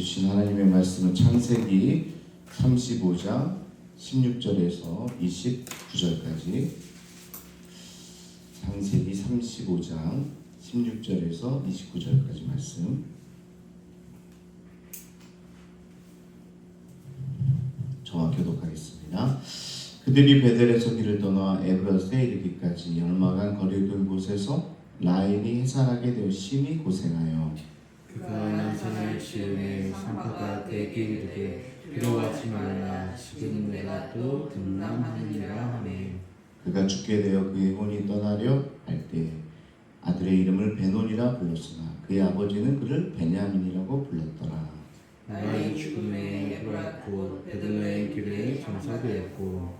주신 하나님의 말씀은 창세기 35장 16절에서 29절까지 창세기 35장 16절에서 29절까지 말씀 저와 교독하겠습니다. 그들이 베델에서 길을 떠나 에브라스에 이르기까지 열마간 거리를 곳에서 라인이 해산하게 되어 심히 고생하여 그가 난선을 지음에 상파가 되게 이르되 두려워하지 말라 지금 내가 또 등남하느니라 하매 그가 죽게 되어 그의 혼이 떠나려 할 때 아들의 이름을 베논이라 불렀으나 그의 아버지는 그를 베냐민이라고 불렀더라. 나의 죽음에 에브라 곧 베들레헴 길에 정사되었고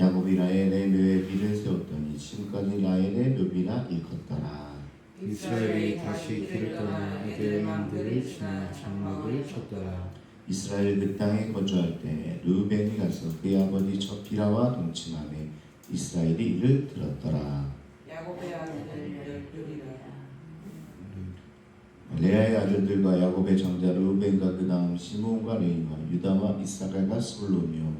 야곱이 라헬의 묘에 비를 세웠더니 지금까지 라헬의 묘비라 일컫더라. 이스라엘이 다시 길을 떠나 에델만들을 지나 장막을 쳤더라. 이스라엘 그 땅에 거주할 때 르우벤이 가서 그의 아버지 저피라와 동침하매 이스라엘이 이를 들었더라. 야곱의 아들들 열둘이라. 레아의 아들들과 야곱의 장자 르우벤과 그 다음 시몬과 레이와 유다와 이사갈과 스불론이요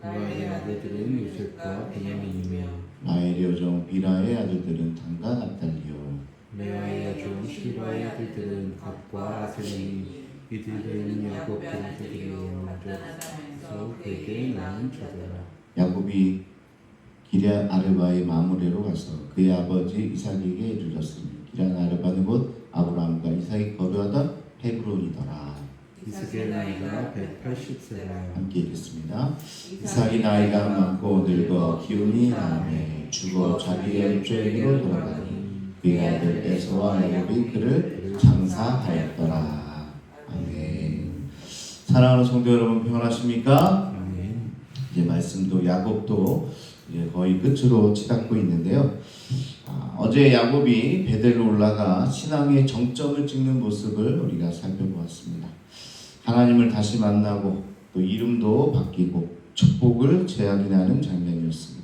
그와의 아들들은 요셉과 베냐민이며 라헬의 여종 비라의 아들들은 단과 납달리요 레아의 여종 실바의 아들들은 갑과 아셀이 이들은 야곱 동생들이 먼저 서 그에게 낳은 자들아 야곱이 기럇 아르바의 마무레로 가서 그의 아버지 이삭에게 이르렀으니 기럇 아르바는 곧 아브라함과 이삭이 거주하던 헤브론이더라. 이스라엘 나이가 180세라. 함께 읽겠습니다. 이삭이 나이가 많고 늙어 기운이 남에 죽어 자기의 입조에게로 돌아가니 그의 아들 에서와 야곱이 그를 장사하였더라 아멘 사랑하는 성도 여러분 평안하십니까? 아멘 이제 말씀도 야곱도 이제 거의 끝으로 치닫고 있는데요. 아, 어제 야곱이 베델로 올라가 신앙의 정점을 찍는 모습을 우리가 살펴보았습니다. 하나님을 다시 만나고 또 이름도 바뀌고 축복을 제약이나는 장면이었습니다.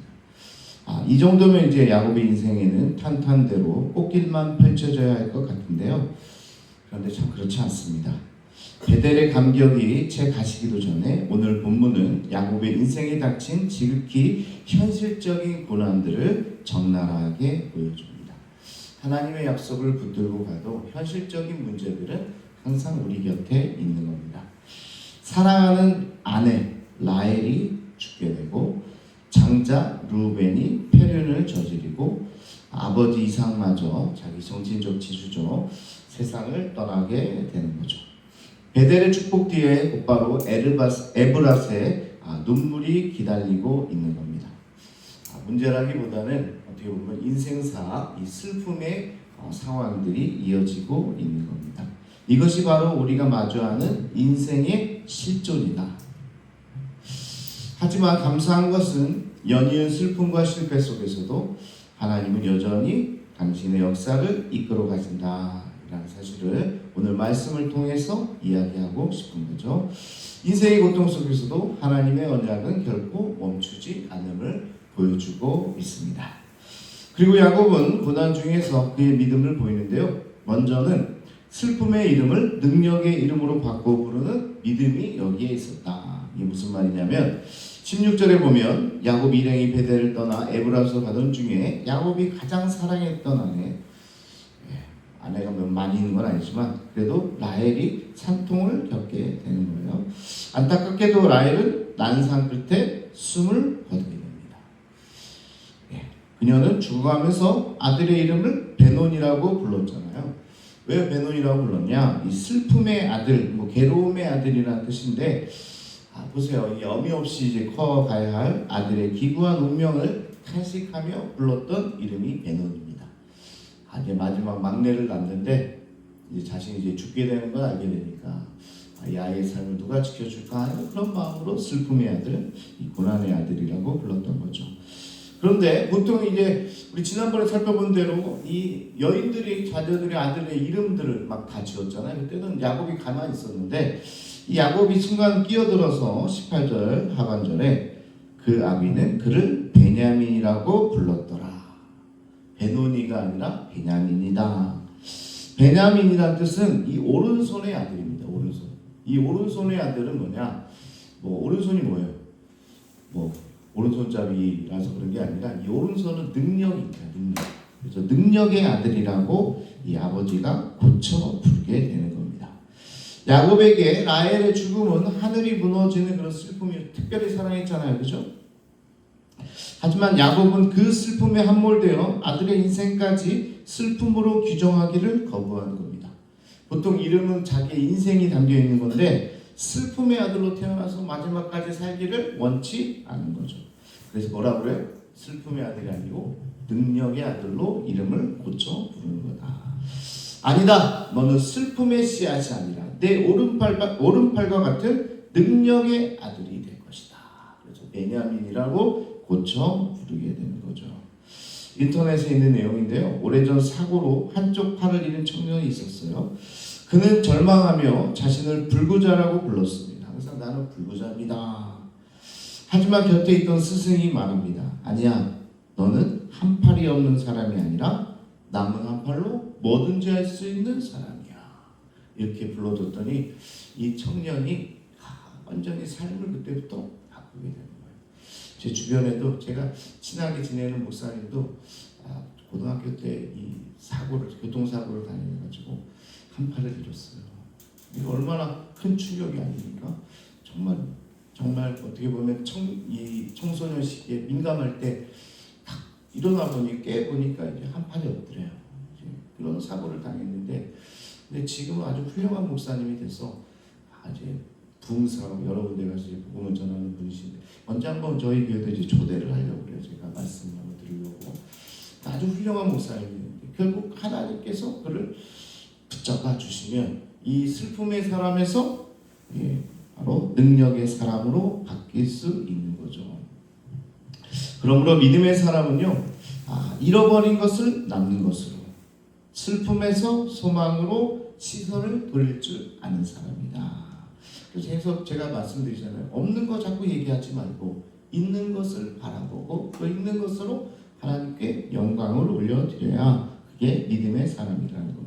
아, 이 정도면 이제 야곱의 인생에는 탄탄대로 꽃길만 펼쳐져야 할 것 같은데요. 그런데 참 그렇지 않습니다. 베델의 감격이 채 가시기도 전에 오늘 본문은 야곱의 인생에 닥친 지극히 현실적인 고난들을 적나라하게 보여줍니다. 하나님의 약속을 붙들고 가도 현실적인 문제들은 항상 우리 곁에 있는 겁니다. 사랑하는 아내 라헬이 죽게 되고 장자 루벤이 폐륜을 저지르고 이삭마저 자기 정신적 지주죠 세상을 떠나게 되는 거죠. 베델의 축복 뒤에 곧바로 에르바스, 에브라스의 아, 눈물이 기다리고 있는 겁니다. 아, 문제라기보다는 어떻게 보면 인생사 이 슬픔의 어, 상황들이 이어지고 있는 겁니다. 이것이 바로 우리가 마주하는 인생의 실존이다. 하지만 감사한 것은 연이은 슬픔과 실패 속에서도 하나님은 여전히 당신의 역사를 이끌어 가신다. 라는 사실을 오늘 말씀을 통해서 이야기하고 싶은 거죠. 인생의 고통 속에서도 하나님의 언약은 결코 멈추지 않음을 보여주고 있습니다. 그리고 야곱은 고난 중에서 그의 믿음을 보이는데요. 먼저는 슬픔의 이름을 능력의 이름으로 바꿔 부르는 믿음이 여기에 있었다. 이게 무슨 말이냐면 16절에 보면 야곱 일행이 베델을 떠나 에브라서 가던 중에 야곱이 가장 사랑했던 아내 아내가 몇 많이 있는 건 아니지만 그래도 라헬이 산통을 겪게 되는 거예요. 안타깝게도 라헬은 난상 끝에 숨을 거두게 됩니다. 예, 그녀는 죽어가면서 아들의 이름을 베논이라고 불렀잖아요. 왜 베논이라고 불렀냐? 이 슬픔의 아들, 뭐 괴로움의 아들이라는 뜻인데 아, 보세요. 이 어미 없이 이제 커가야 할 아들의 기구한 운명을 탄식하며 불렀던 이름이 베논입니다. 아, 이제 마지막 막내를 낳는데 이제 자신이 이제 죽게 되는 걸 알게 되니까 아, 이 아이의 삶을 누가 지켜줄까 하는 그런 마음으로 슬픔의 아들, 이 고난의 아들이라고 불렀던 거죠. 그런데 보통 이제 우리 지난번에 살펴본 대로 이 여인들이 자녀들의 아들의 이름들을 막 다 지었잖아요. 그때는 야곱이 가만히 있었는데 이 야곱이 순간 끼어들어서 18절 하반절에 그 아비는 그를 베냐민이라고 불렀더라. 베노니가 아니라 베냐민이다. 베냐민이라는 뜻은 이 오른손의 아들입니다. 오른손. 이 오른손의 아들은 뭐냐? 뭐 오른손이 뭐예요? 뭐 오른손잡이라서 그런 게 아니라 이 오른손은 능력입니다. 능력. 그래서 능력의 아들이라고 이 아버지가 고쳐 부르게 되는 겁니다. 야곱에게 라헬의 죽음은 하늘이 무너지는 그런 슬픔이 특별히 사랑했잖아요. 그죠? 하지만 야곱은 그 슬픔에 함몰되어 아들의 인생까지 슬픔으로 규정하기를 거부하는 겁니다. 보통 이름은 자기의 인생이 담겨 있는 건데 슬픔의 아들로 태어나서 마지막까지 살기를 원치 않은 거죠. 그래서 뭐라 그래요? 슬픔의 아들이 아니고 능력의 아들로 이름을 고쳐 부르는 거다. 아니다. 너는 슬픔의 씨앗이 아니라 내 오른팔과 오른팔과 같은 능력의 아들이 될 것이다. 그래서 베냐민이라고 고쳐 부르게 되는 거죠. 인터넷에 있는 내용인데요. 오래전 사고로 한쪽 팔을 잃은 청년이 있었어요. 그는 절망하며 자신을 불구자라고 불렀습니다. 항상 나는 불구자입니다. 하지만 곁에 있던 스승이 말합니다. 아니야, 너는 한 팔이 없는 사람이 아니라 남은 한 팔로 뭐든지 할 수 있는 사람이야. 이렇게 불러줬더니 이 청년이 아, 완전히 삶을 그때부터 바꾸게 되는 거예요. 제 주변에도 제가 친하게 지내는 목사님도 아, 고등학교 때 이 사고를 교통사고를 당해가지고 한 팔을 잃었어요. 이거 얼마나 큰 충격이 아닙니까? 정말 정말 어떻게 보면 청, 이 청소년 시기에 민감할 때 딱 일어나 보니 깨 보니까 이제 한 팔이 없더래요. 그런 사고를 당했는데 근데 지금은 아주 훌륭한 목사님이 돼서 아주 부흥사로 여러 군데 가서 복음을 전하는 분이신데 언제 한번 저희 교회도 이제 초대를 하려고 그래요. 제가 말씀을 드리려고 아주 훌륭한 목사님인데 결국 하나님께서 그를 붙잡아 주시면 이 슬픔의 사람에서 예, 바로 능력의 사람으로 바뀔 수 있는 거죠. 그러므로 믿음의 사람은요, 아, 잃어버린 것을 남는 것으로, 슬픔에서 소망으로 시선을 돌릴 줄 아는 사람이다. 그래서 계속 제가 말씀드리잖아요. 없는 거 자꾸 얘기하지 말고 있는 것을 바라보고 그 있는 것으로 하나님께 영광을 올려드려야 그게 믿음의 사람이라는 겁니다.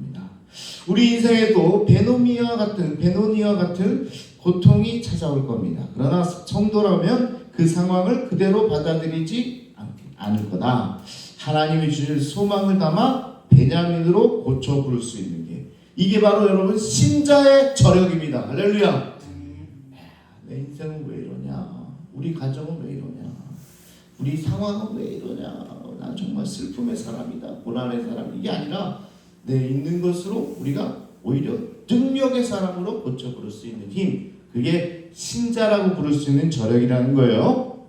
우리 인생에도 베노미와 같은 베노니와 같은 고통이 찾아올 겁니다. 그러나 성도라면 그 상황을 그대로 받아들이지 않- 않을 거다. 하나님이 주실 소망을 담아 베냐민으로 고쳐 부를 수 있는 게 이게 바로 여러분 신자의 저력입니다. 할렐루야. 내 인생은 왜 이러냐? 우리 가정은 왜 이러냐? 우리 상황은 왜 이러냐? 난 정말 슬픔의 사람이다. 고난의 사람 이게 아니라 내 있는 것으로 우리가 오히려 능력의 사람으로 고쳐 부를 수 있는 힘 그게 신자라고 부를 수 있는 저력이라는 거예요.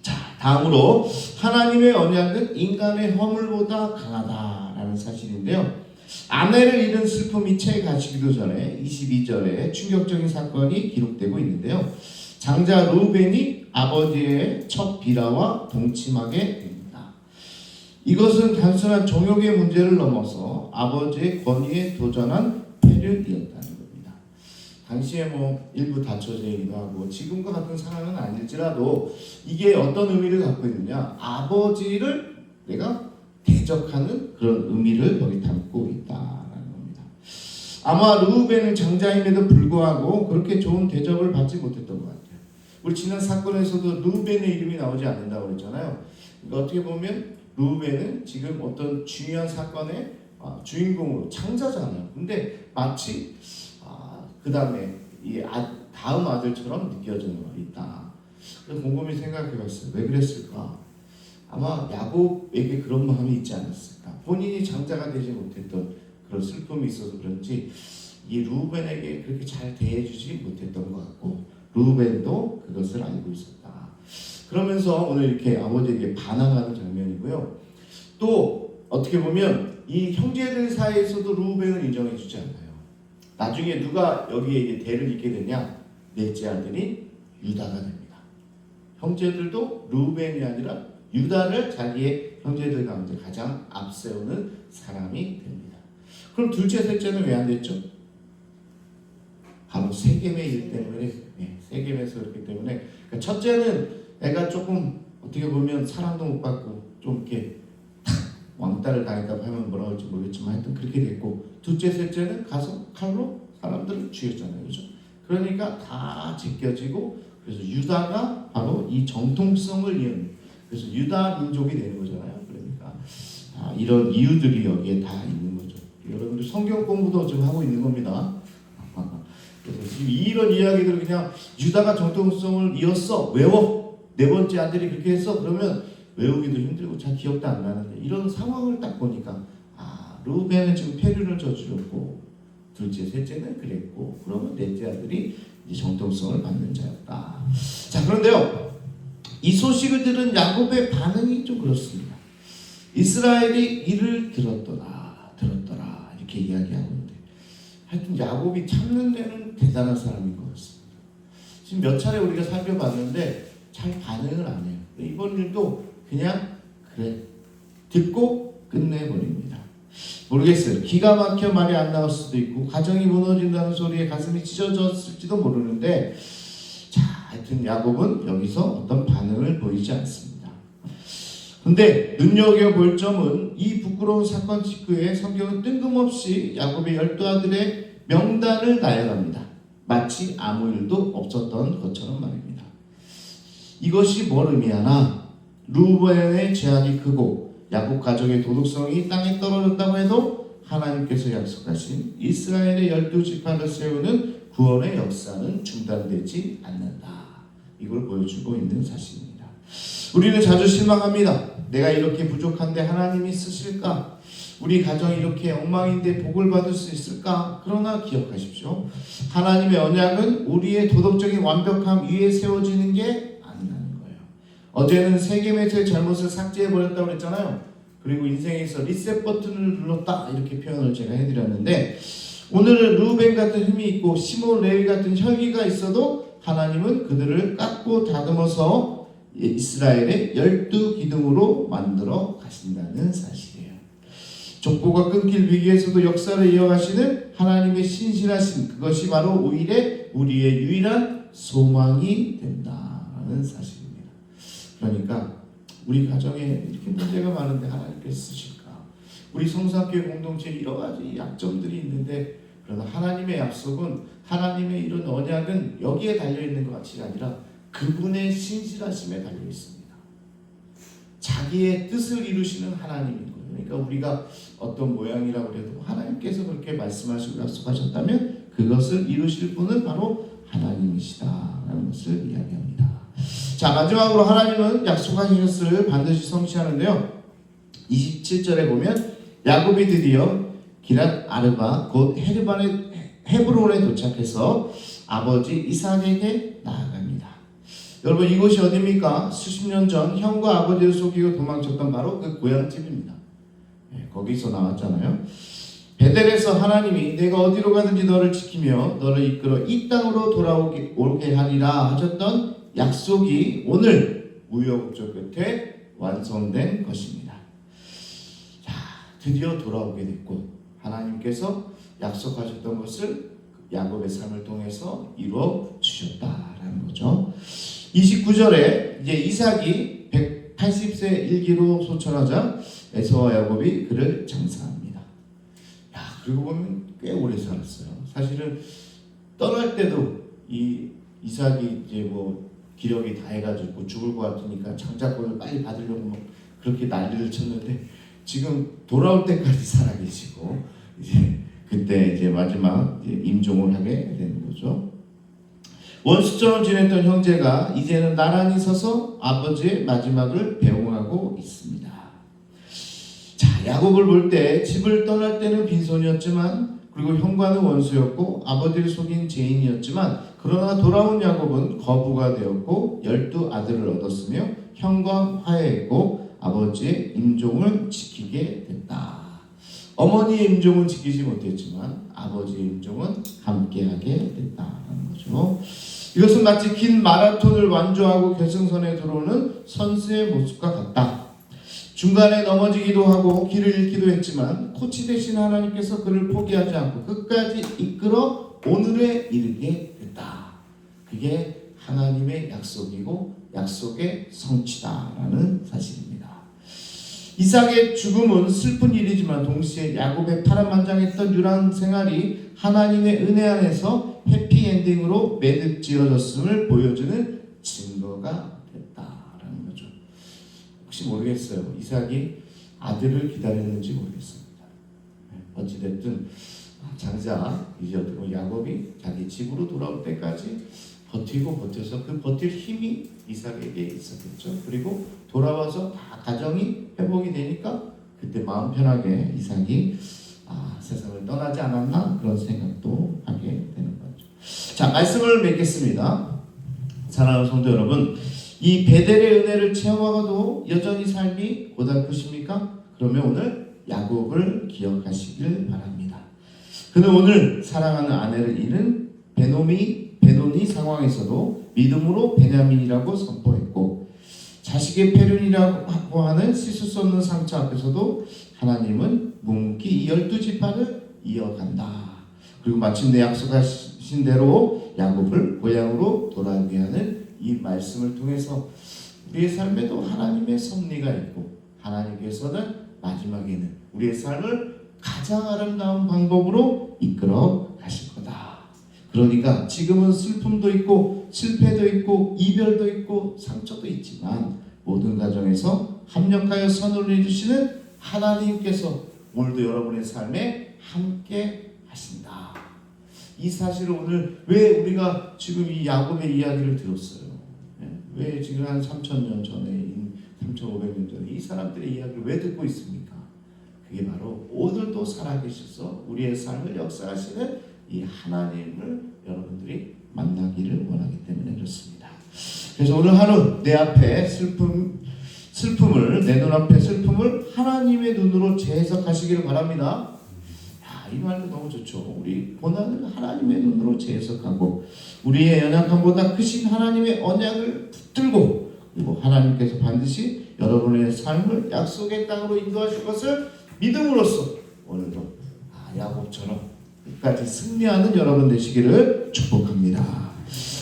자 다음으로 하나님의 언약은 인간의 허물보다 강하다라는 사실인데요. 아내를 잃은 슬픔이 채 가시기도 전에 22절에 충격적인 사건이 기록되고 있는데요. 장자 루벤이 아버지의 첫 비라와 동침하게 됩니다. 이것은 단순한 종욕의 문제를 넘어서 아버지의 권위에 도전한 폐륜이었다는 겁니다. 당시에 뭐 일부 다처제이기도 하고 지금과 같은 상황은 아닐지라도 이게 어떤 의미를 갖고 있느냐 아버지를 내가 대적하는 그런 의미를 여기 담고 있다라는 겁니다. 아마 루벤은 장자임에도 불구하고 그렇게 좋은 대접을 받지 못했던 것 같아요. 우리 지난 사건에서도 루벤의 이름이 나오지 않는다고 그랬잖아요. 그러니까 어떻게 보면 루벤은 지금 어떤 중요한 사건의 아, 주인공으로 창자잖아요. 근데 마치 아, 그 다음에 이 아, 다음 아들처럼 느껴지는 거 있다. 곰곰이 생각해봤어요. 왜 그랬을까? 아마 야곱에게 그런 마음이 있지 않았을까? 본인이 장자가 되지 못했던 그런 슬픔이 있어서 그런지 이 루벤에게 그렇게 잘 대해주지 못했던 것 같고 루벤도 그것을 알고 있었다. 그러면서 오늘 이렇게 아버지에게 반항하는 장면 이고요. 또 어떻게 보면 이 형제들 사이에서도 루벤을 인정해 주지 않아요. 나중에 누가 여기에 대를 잇게 되냐? 넷째 아들이 유다가 됩니다. 형제들도 루벤이 아니라 유다를 자기의 형제들 가운데 가장 앞세우는 사람이 됩니다. 그럼 둘째, 셋째는 왜 안 됐죠? 바로 세겜의 일 때문에 네, 세겜에서 그렇기 때문에 그러니까 첫째는 애가 조금 어떻게 보면 사랑도 못 받고 좀 이렇게 탁 왕따를 당했다고 하면 뭐라 할지 모르겠지만 하여튼 그렇게 됐고 둘째, 셋째는 가서 칼로 사람들을 죽였잖아요, 그죠? 그러니까 다 제껴지고 그래서 유다가 바로 이 정통성을 이은 그래서 유다 민족이 되는 거잖아요. 그러니까 아, 이런 이유들이 여기에 다 있는 거죠. 여러분들 성경 공부도 좀 하고 있는 겁니다. 그래서 지금 이런 이야기들을 그냥 유다가 정통성을 이었어 외워 네 번째 아들이 그렇게 했어 그러면 외우기도 힘들고 잘 기억도 안 나는데 이런 상황을 딱 보니까 아 루벤은 지금 폐륜을 저질렀고 둘째 셋째는 그랬고 그러면 넷째 아들이 이제 정통성을 받는 자였다. 자 그런데요 이 소식을 들은 야곱의 반응이 좀 그렇습니다. 이스라엘이 이를 들었더라 들었더라 이렇게 이야기하고 있는데 하여튼 야곱이 참는 데는 대단한 사람인 것 같습니다. 지금 몇 차례 우리가 살펴봤는데 잘 반응을 안 해요. 이번 일도 그냥 그래 듣고 끝내버립니다. 모르겠어요. 기가 막혀 말이 안 나올 수도 있고 가정이 무너진다는 소리에 가슴이 찢어졌을지도 모르는데 자 하여튼 야곱은 여기서 어떤 반응을 보이지 않습니다. 근데 눈여겨볼 점은 이 부끄러운 사건 직후에 성경은 뜬금없이 야곱의 열두 아들의 명단을 나열합니다. 마치 아무 일도 없었던 것처럼 말입니다. 이것이 뭘 의미하나? 루벤의 죄악이 크고 야곱 가족의 도덕성이 땅에 떨어졌다고 해도 하나님께서 약속하신 이스라엘의 열두 지파를 세우는 구원의 역사는 중단되지 않는다. 이걸 보여주고 있는 사실입니다. 우리는 자주 실망합니다. 내가 이렇게 부족한데 하나님이 쓰실까? 우리 가정이 이렇게 엉망인데 복을 받을 수 있을까? 그러나 기억하십시오. 하나님의 언약은 우리의 도덕적인 완벽함 위에 세워지는 게. 어제는 세계 매체의 잘못을 삭제해 버렸다고 그랬잖아요. 그리고 인생에서 리셋 버튼을 눌렀다 이렇게 표현을 제가 해드렸는데 오늘은 루벤 같은 힘이 있고 시몬 레위 같은 혈기가 있어도 하나님은 그들을 깎고 다듬어서 이스라엘의 열두 기둥으로 만들어 가신다는 사실이에요. 족보가 끊길 위기에서도 역사를 이어가시는 하나님의 신실하신 그것이 바로 오히려 우리의 유일한 소망이 된다는 사실입니다. 그러니까 우리 가정에 이렇게 문제가 많은데 하나님께서 쓰실까? 우리 성사교회 공동체에 여러 가지 약점들이 있는데 그러나 하나님의 약속은 하나님의 이런 언약은 여기에 달려 있는 것 같이 아니라 그분의 신실하심에 달려 있습니다. 자기의 뜻을 이루시는 하나님인 거예요. 그러니까 우리가 어떤 모양이라고 해도 하나님께서 그렇게 말씀하시고 약속하셨다면 그것을 이루실 분은 바로 하나님이시다라는 것을 이야기합니다. 자 마지막으로 하나님은 약속하신 것을 반드시 성취하는데요. 27절에 보면 야곱이 드디어 기랏 아르바 곧 헤르반의 헤브론에 도착해서 아버지 이삭에게 나아갑니다. 여러분 이곳이 어디입니까? 수십 년 전 형과 아버지를 속이고 도망쳤던 바로 그 고향집입니다. 예, 거기서 나왔잖아요. 베델에서 하나님이 내가 어디로 가든지 너를 지키며 너를 이끌어 이 땅으로 돌아오게 오게 하리라 하셨던 약속이 오늘 우여곡절 끝에 완성된 것입니다. 자, 드디어 돌아오게 됐고 하나님께서 약속하셨던 것을 야곱의 삶을 통해서 이루어 주셨다라는 거죠. 29절에 이제 이삭이 180세 일기로 소천하자 에서와 야곱이 그를 장사합니다. 야, 그리고 보면 꽤 오래 살았어요. 사실은 떠날 때도 이 이삭이 이제 뭐 기력이 다 해가지고 죽을 것 같으니까 장자권을 빨리 받으려고 막 그렇게 난리를 쳤는데 지금 돌아올 때까지 살아계시고 이제 그때 이제 마지막 임종을 하게 되는 거죠. 원수처럼 지냈던 형제가 이제는 나란히 서서 아버지의 마지막을 배웅하고 있습니다. 자, 야곱을 볼 때 집을 떠날 때는 빈손이었지만 그리고 형과는 원수였고 아버지를 속인 죄인이었지만 그러나 돌아온 야곱은 거부가 되었고 열두 아들을 얻었으며 형과 화해했고 아버지의 임종을 지키게 됐다. 어머니의 임종은 지키지 못했지만 아버지의 임종은 함께하게 됐다는 거죠. 이것은 마치 긴 마라톤을 완주하고 결승선에 들어오는 선수의 모습과 같다. 중간에 넘어지기도 하고 길을 잃기도 했지만 코치 대신 하나님께서 그를 포기하지 않고 끝까지 이끌어 오늘에 이르게. 그게 하나님의 약속이고 약속의 성취다라는 사실입니다. 이삭의 죽음은 슬픈 일이지만 동시에 야곱의 파란만장했던 유랑 생활이 하나님의 은혜 안에서 해피 해피엔딩으로 매듭 지어졌음을 보여주는 증거가 됐다라는 거죠. 혹시 모르겠어요. 이삭이 아들을 기다렸는지 모르겠습니다. 네, 어찌됐든 장자 이제 어떻게 야곱이 자기 집으로 돌아올 때까지 버티고 버텨서 그 버틸 힘이 이삭에게 있었겠죠. 그리고 돌아와서 다 가정이 회복이 되니까 그때 마음 편하게 이삭이 아, 세상을 떠나지 않았나 그런 생각도 하게 되는 거죠. 자 말씀을 맺겠습니다. 사랑하는 성도 여러분, 이 베델의 은혜를 체험하고도 여전히 삶이 고달프십니까? 그러면 오늘 야곱을 기억하시길 바랍니다. 그는 오늘 사랑하는 아내를 잃은 베노미 베노니 상황에서도 믿음으로 베냐민이라고 선포했고 자식의 폐륜이라고 하는 씻을 수 없는 상처 앞에서도 하나님은 묵묵히 이 열두 지파를 이어간다. 그리고 마침내 약속하신 대로 야곱을 고향으로 돌아오게 하는 이 말씀을 통해서 우리의 삶에도 하나님의 섭리가 있고 하나님께서는 마지막에는 우리의 삶을 가장 아름다운 방법으로 이끌어. 그러니까 지금은 슬픔도 있고 실패도 있고 이별도 있고 상처도 있지만 모든 가정에서 합력하여 선을 이루시는 하나님께서 오늘도 여러분의 삶에 함께 하신다. 이 사실을 오늘 왜 우리가 지금 이 야곱의 이야기를 들었어요? 예? 왜 지금 한 3천년 전에, 3,500년 전에 이 사람들의 이야기를 왜 듣고 있습니까? 그게 바로 오늘도 살아계셔서 우리의 삶을 역사하시는 이 하나님을 여러분들이 만나기를 원하기 때문에 그렇습니다. 그래서 오늘 하루 내 앞에 슬픔 슬픔을 내 눈앞에 슬픔을 하나님의 눈으로 재해석하시기를 바랍니다. 야, 이 말도 너무 좋죠. 우리 고난을 하나님의 눈으로 재해석하고 우리의 연약함보다 크신 하나님의 언약을 붙들고 그리고 하나님께서 반드시 여러분의 삶을 약속의 땅으로 인도하실 것을 믿음으로써 오늘도 아, 야곱처럼 끝까지 승리하는 여러분 되시기를 축복합니다.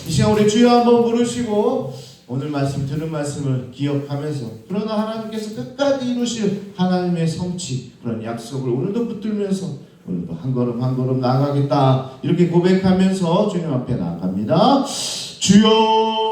이 시간 우리 주여 한번 부르시고 오늘 말씀 들은 말씀을 기억하면서 그러나 하나님께서 끝까지 이루실 하나님의 성취 그런 약속을 오늘도 붙들면서 오늘도 한 걸음 한 걸음 나아가겠다 이렇게 고백하면서 주님 앞에 나아갑니다. 주여